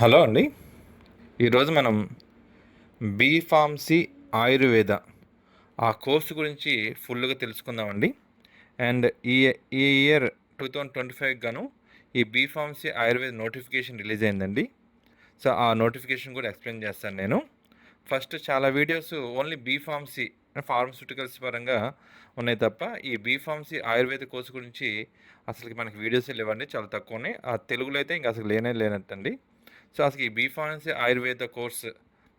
Hello అండి. ఈరోజు మనం బీ ఫార్మసీ ఆయుర్వేద ఆ కోర్సు గురించి ఫుల్గా తెలుసుకుందామండి. అండ్ ఈ ఈ year two thousand twenty five గాను ఈ B pharmacy Ayurveda notification release అయిందండి. సో ఆ నోటిఫికేషన్ కూడా ఎక్స్ప్లెయిన్ చేస్తాను నేను. ఫస్ట్ చాలా videos only B pharmacy pharmaceuticals పరంగా ఉన్నాయి తప్ప ఈ బీఫార్మసీ ఆయుర్వేద కోర్సు గురించి అసలు మనకి వీడియోస్ లేవండి చాలా తక్కువ ఉన్నాయి. ఆ తెలుగులో అయితే ఇంకా అసలు లేనే లేనట్టండి. సో అసలు ఈ బీ ఫార్మసీ ఆయుర్వేద కోర్స్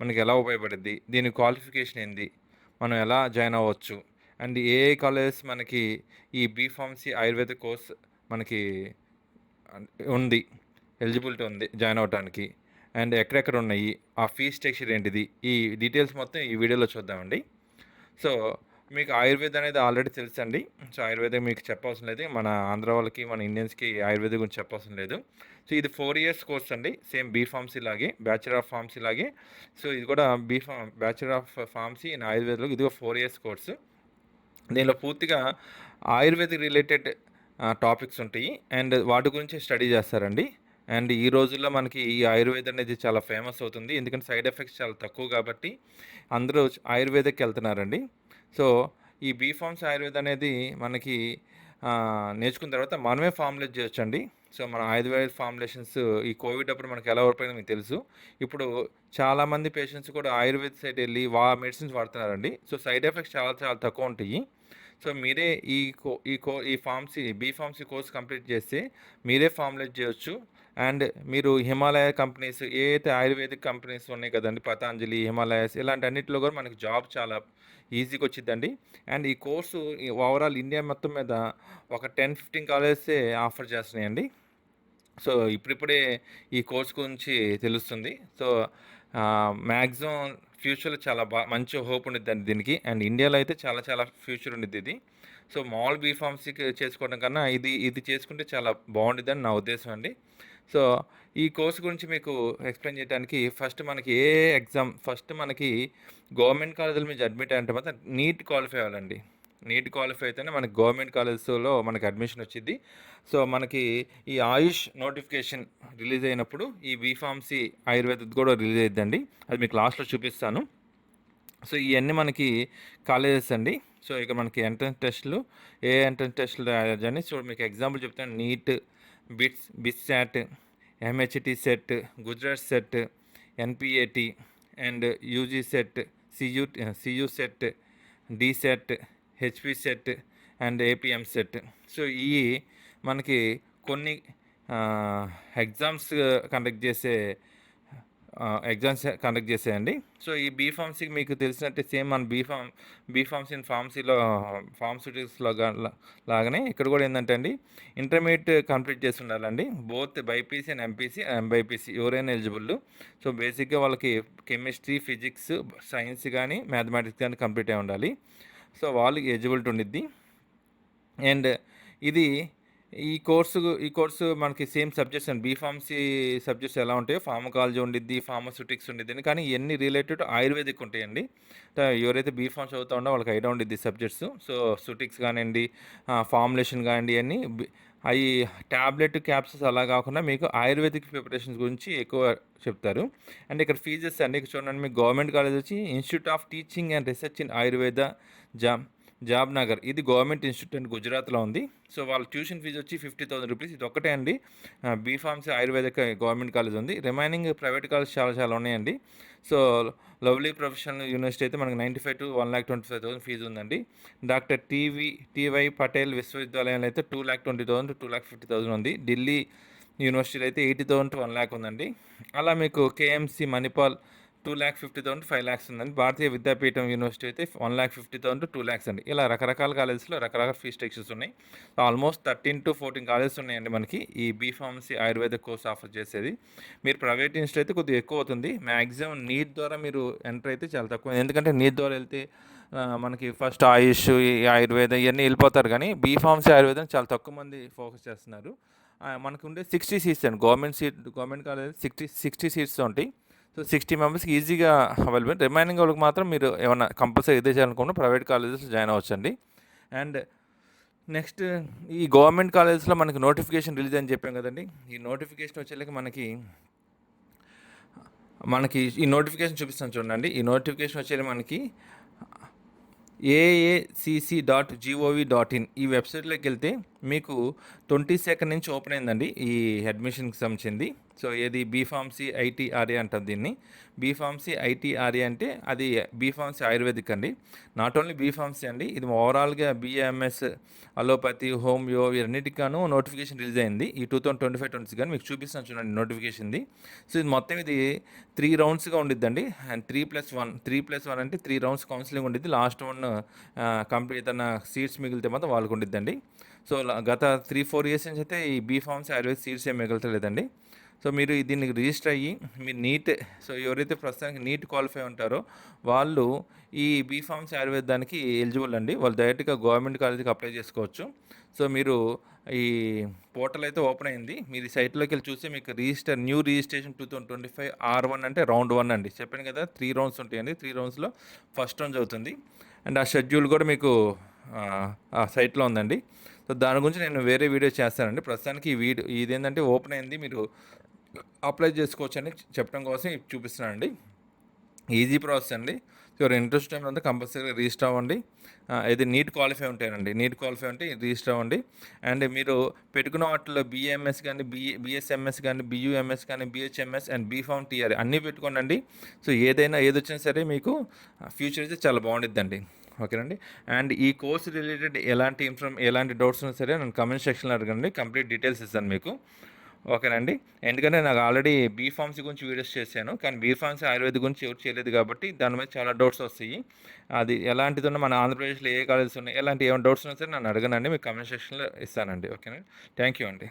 మనకి ఎలా ఉపయోగపడుద్ది? దీని క్వాలిఫికేషన్ ఏంది? మనం ఎలా జాయిన్ అవ్వచ్చు? అండ్ ఏ కాలేజెస్ మనకి ఈ బీ ఫార్మసీ ఆయుర్వేద కోర్స్ మనకి ఉంది ఎలిజిబిలిటీ ఉంది జాయిన్ అవ్వడానికి అండ్ ఎక్కడెక్కడ ఉన్నాయి? ఆ ఫీ స్ట్రక్చర్ ఏంటిది? ఈ డీటెయిల్స్ మొత్తం ఈ వీడియోలో చూద్దామండి. సో మీకు ఆయుర్వేద అనేది ఆల్రెడీ తెలుసండి. సో ఆయుర్వేదం మీకు చెప్పవసరం లేదు. మన ఆంధ్ర వాళ్ళకి మన ఇండియన్స్కి ఆయుర్వేదం గురించి చెప్పవసరం లేదు. సో ఇది ఫోర్ ఇయర్స్ కోర్స్ అండి. సేమ్ బీ ఫార్మసీ లాగే బ్యాచులర్ ఆఫ్ ఫార్మసీ లాగే. సో ఇది కూడా B pharm bachelor of pharmacy in ఆయుర్వేదలో ఇది ఒక ఫోర్ ఇయర్స్ కోర్సు. దీనిలో పూర్తిగా ఆయుర్వేదిక్ రిలేటెడ్ టాపిక్స్ ఉంటాయి. అండ్ వాటి గురించి స్టడీ చేస్తారండి. అండ్ ఈ రోజుల్లో మనకి ఈ ఆయుర్వేద అనేది చాలా ఫేమస్ అవుతుంది. ఎందుకంటే సైడ్ ఎఫెక్ట్స్ చాలా తక్కువ కాబట్టి అందరూ ఆయుర్వేదకి వెళ్తున్నారండి. సో ఈ బీ ఫార్మ్స్ ఆయుర్వేద అనేది మనకి నేర్చుకున్న తర్వాత మనమే ఫార్ములేట్ చేయొచ్చండి. సో మన ఆయుర్వేద ఫార్ములేషన్స్ ఈ కోవిడ్ అప్పుడు మనకి ఎలా ఓడిపోయిందో మీకు తెలుసు. ఇప్పుడు చాలామంది పేషెంట్స్ కూడా ఆయుర్వేద సైడ్ వెళ్ళి వా మెడిసిన్స్ వాడుతున్నారండి. సో సైడ్ ఎఫెక్ట్స్ చాలా చాలా తక్కువ ఉంటాయి. సో మీరే ఈ కో ఈ కో ఈ pharmacy B pharmacy course complete చేస్తే మీరే ఫార్ములేట్ చేయొచ్చు. అండ్ మీరు హిమాలయ కంపెనీస్ ఏ అయితే ఆయుర్వేదిక్ కంపెనీస్ ఉన్నాయి కదండి పతాంజలి హిమాలయస్ ఇలాంటి అన్నింటిలో కూడా మనకి జాబ్ చాలా ఈజీగా వచ్చిందండి. అండ్ ఈ కోర్సు ఓవరాల్ ఇండియా మొత్తం మీద ఒక టెన్ ఫిఫ్టీన్ కాలేజెసే ఆఫర్ చేస్తున్నాయండి. సో ఇప్పుడిప్పుడే ఈ కోర్స్ గురించి తెలుస్తుంది. సో మ్యాక్సిమం ఫ్యూచర్లో చాలా బా మంచి హోప్ ఉండిద్దండి దీనికి. అండ్ ఇండియాలో అయితే చాలా చాలా ఫ్యూచర్ ఉండిద్ది ఇది. సో మామూలు బీఫార్మసీకి చేసుకోవడం కన్నా ఇది ఇది చేసుకుంటే చాలా బాగుండిద్దని నా ఉద్దేశం అండి. సో ఈ కోర్స్ గురించి మీకు ఎక్స్ప్లెయిన్ చేయడానికి ఫస్ట్ మనకి ఏ ఎగ్జామ్ ఫస్ట్ మనకి గవర్నమెంట్ కాలేజీల మీద అడ్మిట్ అంటే మాత్రం నీట్ క్వాలిఫై అవ్వాలండి. నీట్ క్వాలిఫై అయితేనే మనకి గవర్నమెంట్ కాలేజెస్లో మనకి అడ్మిషన్ వచ్చింది సో మనకి ఈ ఆయుష్ నోటిఫికేషన్ రిలీజ్ అయినప్పుడు ఈ బీఫార్మసీ ఆయుర్వేద కూడా రిలీజ్ అయిద్దండి. అది మీకు లాస్ట్లో చూపిస్తాను. సో ఇవన్నీ మనకి కాలేజెస్ అండి. సో ఇక మనకి ఎంట్రన్స్ టెస్ట్లు ఏ ఎంట్రన్స్ టెస్ట్లు రాయాలని సో మీకు ఎగ్జాంపుల్ చెప్తాను. NEET BITS BIT MHT CET Gujarat CET NPAT and UG CET CU CU CET D CET HP CET and APM CET so ఈ మనకి కొన్ని ఎగ్జామ్స్ కండక్ట్ చేసే ఎగ్జామ్స్ కండక్ట్ చేసేయండి. సో ఈ బీ ఫార్మసీ మీకు తెలిసినట్టే సేమ్ మన బీ ఫార్మ్ బీ ఫార్మసీ ఫార్మసీలో ఫార్మసిటిక్స్లో లాగానే ఇక్కడ కూడా ఏంటంటే అండి ఇంటర్మీడియట్ కంప్లీట్ చేసి ఉండాలండి both BiPC and MPC and MBiPC ఎవరైనా ఎలిజిబుల్ సో బేసిక్గా వాళ్ళకి కెమిస్ట్రీ ఫిజిక్స్ సైన్స్ కానీ మ్యాథమెటిక్స్ కానీ కంప్లీట్ అయి ఉండాలి. సో వాళ్ళకి ఎలిజిబిలిటీ ఉండిద్ది. అండ్ ఇది ఈ కోర్సు ఈ కోర్సు మనకి సేమ్ సబ్జెక్ట్స్ అండి బీ ఫార్మసీ సబ్జెక్ట్స్ ఎలా ఉంటాయో ఫార్మకాలజీ ఉండిద్ది ఫార్మస్యూటిక్స్ ఉండిద్ది కానీ ఇవన్నీ రిలేటెడ్ ఆయుర్వేదిక్ ఉంటాయండి. ఎవరైతే బీఫార్మ్ చదువుతా ఉండో వాళ్ళకి ఐడియా ఉండిద్ది సబ్జెక్ట్స్. సో సుటిక్స్ కానివ్వండి ఫార్ములేషన్ కానివ్వండి అన్నీ అవి ట్యాబ్లెట్ క్యాప్సెస్ అలా కాకుండా మీకు ఆయుర్వేదిక్ ప్రిపరేషన్స్ గురించి ఎక్కువ చెప్తారు. అండ్ ఇక్కడ ఫీజెస్ అండి ఇక్కడ చూడండి మీకు గవర్నమెంట్ కాలేజ్ వచ్చి institute of teaching and research in Ayurveda Jamnagar. ఇది గవర్నమెంట్ ఇన్స్టిట్యూట్ అండ్ గుజరాత్లో ఉంది. సో వాళ్ళ ట్యూషన్ ఫీజు వచ్చి ఫిఫ్టీ థౌసండ్ రూపీస్. ఇది ఒకటే అండి. బీ ఆయుర్వేదిక గవర్నమెంట్ కాలేజ్ ఉంది. రిమైనింగ్ ప్రైవేట్ కాలేజ్ చాలా చాలా ఉన్నాయండి. సో లవ్లీ ప్రొఫెషనల్ యూనివర్సిటీ అయితే మనకి ninety five to one lakh twenty five thousand fee ఉందండి. డాక్టర్ టీవీ టీవై పటేల్ విశ్వవిద్యాలయంలో అయితే two lakh twenty thousand two lakh fifty thousand ఉంది. ఢిల్లీ యూనివర్సిటీలో అయితే eighty thousand to one lakh ఉందండి. అలా మీకు KMC Manipal two lakh fifty thousand five lakhs ఉందండి. భారతీయ విద్యాపీఠం యూనివర్సిటీ అయితే one lakh fifty thousand two lakhs అండి. ఇలా రకరకాల కాలేజెస్లో రకరకాల ఫీ స్ట్రక్చర్స్ ఉన్నాయి. Almost thirteen to fourteen colleges ఉన్నాయండి మనకి. ఈ B pharmacy Ayurveda course offer చేసేది. మీరు ప్రైవేట్ ఇన్స్టిట్యూట్ అయితే కొద్దిగా ఎక్కువ అవుతుంది. మ్యాక్సిమం నీట్ ద్వారా మీరు ఎంటర్ అయితే చాలా తక్కువ. ఎందుకంటే నీట్ ద్వారా వెళ్తే మనకి ఫస్ట్ ఆయుష్ ఈ ఆయుర్వేద ఇవన్నీ వెళ్ళిపోతారు. కానీ బీ ఫార్మసీ ఆయుర్వేదం చాలా తక్కువ మంది ఫోకస్ చేస్తున్నారు. మనకు ఉండే సిక్స్టీ సీట్స్ అండి. Government seat government college sixty sixty seats ఉంటాయి. సో సిక్స్టీ మెంబర్స్కి ఈజీగా అవైలబుల్. రిమైనింగ్ వాళ్ళకి మాత్రం మీరు ఏమైనా కంపల్సరీ ఇదే చేయాలనుకున్న ప్రైవేట్ కాలేజెస్ జాయిన్ అవ్వచ్చండి. అండ్ నెక్స్ట్ ఈ గవర్నమెంట్ కాలేజెస్లో మనకి నోటిఫికేషన్ రిలీజ్ అని చెప్పాం కదండి. ఈ నోటిఫికేషన్ వచ్చేలాకి మనకి మనకి ఈ నోటిఫికేషన్ చూపిస్తాను చూడండి. ఈ నోటిఫికేషన్ వచ్చేది మనకి AACC dot gov dot in ఈ వెబ్సైట్లోకి వెళ్తే మీకు ట్వంటీ సెకండ్ నుంచి ఓపెన్ అయిందండి ఈ అడ్మిషన్కి సంబంధించింది. సో ఏది బీఫార్మసీ ఐటీఆర్ఏ అంటారు దీన్ని. బీఫార్మసీ ఐటీఆర్ఏ అంటే అది బీఫార్మసీ ఆయుర్వేదిక్ అండి. నాట్ ఓన్లీ బీఫార్మసీ అండి ఇది ఓవరాల్గా బీఎంఎస్ అలోపతి హోమియో వీరన్నిటికాను నోటిఫికేషన్ రిలీజ్ అయింది. ఈ two thousand twenty five twenty కానీ మీకు చూపిస్తాను చూడండి నోటిఫికేషన్ది. సో ఇది మొత్తం ఇది త్రీ రౌండ్స్గా ఉండిద్దండి. And three plus one three plus one అంటే త్రీ రౌండ్స్ కౌన్సిలింగ్ ఉండిద్ది. లాస్ట్ వన్ కంప్లీట్ తన సీట్స్ మిగిలితే మాత్రం వాళ్ళకు ఉండిద్దండి సో గత త్రీ ఫోర్ ఇయర్స్ నుంచి అయితే ఈ బీ ఫార్మ్స్ ఆయుర్వేద సీట్స్ ఏం మిగలతలేదండి. సో మీరు దీనికి రిజిస్టర్ అయ్యి మీరు నీట్ సో ఎవరైతే ప్రస్తుతానికి నీట్ క్వాలిఫై ఉంటారో వాళ్ళు ఈ బీఫార్మసీ ఆయుర్వేద దానికి ఎలిజిబుల్ అండి. వాళ్ళు డైరెక్ట్గా గవర్నమెంట్ కాలేజీకి అప్లై చేసుకోవచ్చు. సో మీరు ఈ పోర్టల్ అయితే ఓపెన్ అయింది. మీరు ఈ సైట్లోకి వెళ్ళి చూస్తే మీకు register new registration two thousand twenty five R one అంటే రౌండ్ వన్ అండి. చెప్పాను కదా త్రీ రౌండ్స్ ఉంటాయండి. త్రీ రౌండ్స్లో ఫస్ట్ రౌండ్ అవుతుంది అండ్ ఆ షెడ్యూల్ కూడా మీకు ఆ సైట్లో ఉందండి. సో దాని గురించి నేను వేరే వీడియో చేస్తానండి. ప్రస్తుతానికి ఈ వీడియో ఇదేంటంటే ఓపెన్ అయింది. మీరు అప్లై చేసుకోవచ్చు అని చెప్పడం కోసం చూపిస్తున్నానండి. ఈజీ ప్రాసెస్ అండి. సో ఇంట్రెస్ట్ ఏంటంటే కంపల్సరీ కంపల్సరీగా రిజిస్టర్ అవ్వండి. ఇది నీట్ క్వాలిఫై ఉంటాయండి. నీట్ క్వాలిఫై ఉంటే రిజిస్టర్ అవ్వండి. అండ్ మీరు పెట్టుకున్న వాటిలో బీఎంఎస్ కానీ బిఏ బిఎస్ఎంఎస్ కానీ బియుఎంఎస్ కానీ BHMS and B pharm TR అన్నీ పెట్టుకోండి సో ఏదైనా ఏది వచ్చినా సరే మీకు ఫ్యూచర్ అయితే చాలా బాగుండిద్దండి. ఓకేనండి? అండ్ ఈ కోర్స్ రిలేటెడ్ ఎలాంటి ఇన్ఫర్మ్ ఎలాంటి డౌట్స్ ఉన్నా సరే నేను కమెంట్ సెక్షన్లో అడగండి. కంప్లీట్ డీటెయిల్స్ ఇస్తాను మీకు. ఓకేనండి. ఎందుకంటే నాకు ఆల్రెడీ బీ ఫార్మసీ గురించి వీడియోస్ చేశాను. కానీ బీ ఫార్మసీ ఆయుర్వేద గురించి ఎవరు చేయలేదు కాబట్టి దాని మీద చాలా డౌట్స్ వస్తాయి. అది ఎలాంటిది ఉన్నా మన ఆంధ్రప్రదేశ్లో ఏ కాలేజెస్ ఉన్నాయి ఎలాంటి ఏమైనా డౌట్స్ ఉన్నా సరే నన్ను అడగనండి. మీకు కమెంట్ సెక్షన్లో ఇస్తానండి. ఓకేనండి. థ్యాంక్ యూ అండి.